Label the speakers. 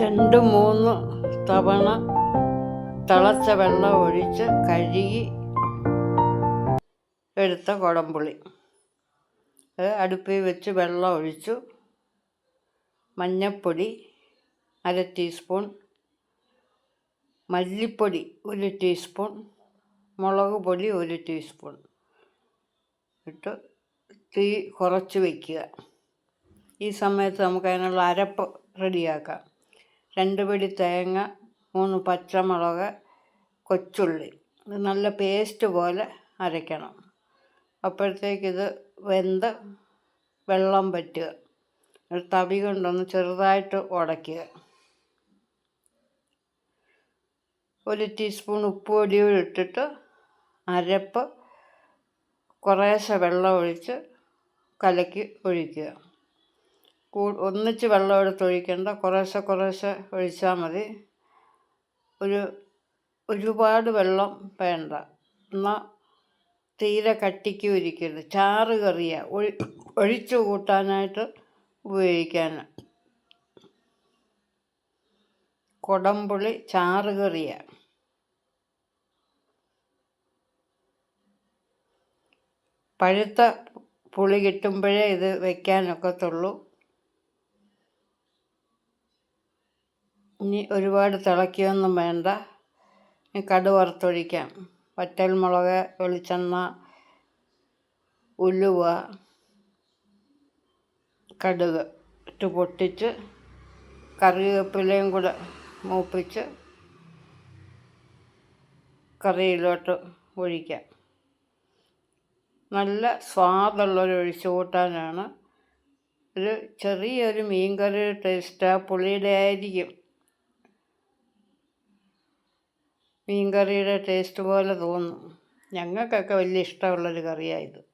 Speaker 1: രണ്ട് മൂന്ന് തവണ തിളച്ച വെള്ളം ഒഴിച്ച് കഴുകി എടുത്ത കുടംപുളി. അടുപ്പിൽ വെച്ച് വെള്ളം ഒഴിച്ചു. മഞ്ഞൾപ്പൊടി അര ടീസ്പൂൺ. മല്ലിപ്പൊടി ഒരു ടീസ്പൂൺ. മുളക് പൊടി ഒരു ടീസ്പൂൺ. ഇട്ട് തീ കുറച്ച് വയ്ക്കുക ഈ സമയത്ത് നമുക്ക് അതിനുള്ള അരപ്പ് റെഡിയാക്കാം. രണ്ട് പിടി തേങ്ങ മൂന്ന് പച്ചമുളക് കൊച്ചുള്ളി. ഇത് നല്ല പേസ്റ്റ് പോലെ അരയ്ക്കണം. അപ്പോഴത്തേക്കിത് വെന്ത് വെള്ളം പറ്റുക ഒരു തവി കൊണ്ടൊന്ന് ചെറുതായിട്ട് ഉടയ്ക്കുക. ഒരു ടീസ്പൂൺ ഉപ്പ് പൊടിയും ഇട്ടിട്ട് അരപ്പ് കുറേശ്ശെ വെള്ളം ഒഴിച്ച് കലക്കി ഒഴിക്കുക. ഒന്നിച്ച് വെള്ളം എടുത്ത് ഒഴിക്കേണ്ട കുറേശ്ശെ കുറേശ്ശെ ഒഴിച്ചാൽ മതി. ഒരു ഒരുപാട് വെള്ളം വേണ്ട. എന്നാൽ തീരെ കട്ടിക്ക് ഇരിക്കരുത് ചാറ് കറിയ. ഒഴി ഒഴിച്ചു കൂട്ടാനായിട്ട് ഉപയോഗിക്കാൻ കൊടംപുളി ചാറ് കറിയ. പഴുത്ത പുളി കിട്ടുമ്പോഴേ ഇത് വെക്കാനൊക്കത്തുള്ളൂ. ഇനി ഒരുപാട് തിളയ്ക്കുകയൊന്നും വേണ്ട. ഇനി കടു വറുത്തൊഴിക്കാം. വറ്റൽമുളക് വെളിച്ചെണ്ണ ഉലുവ കടുക് ഇട്ട് പൊട്ടിച്ച് കറിവേപ്പിലയും കൂടെ മൂപ്പിച്ച് കറിയിലോട്ട് ഒഴിക്കാം. നല്ല സ്വാദുള്ളൊരു ഒഴിച്ചു കൂട്ടാനാണ്. ഒരു ചെറിയൊരു മീൻ ടേസ്റ്റ്. ആ പുളിയുടെ ആയിരിക്കും. മീൻ കറിയുടെ ടേസ്റ്റ് പോലെ തോന്നും. ഞങ്ങൾക്കൊക്കെ വലിയ ഇഷ്ടമുള്ളൊരു കറിയാണ് ഇത്.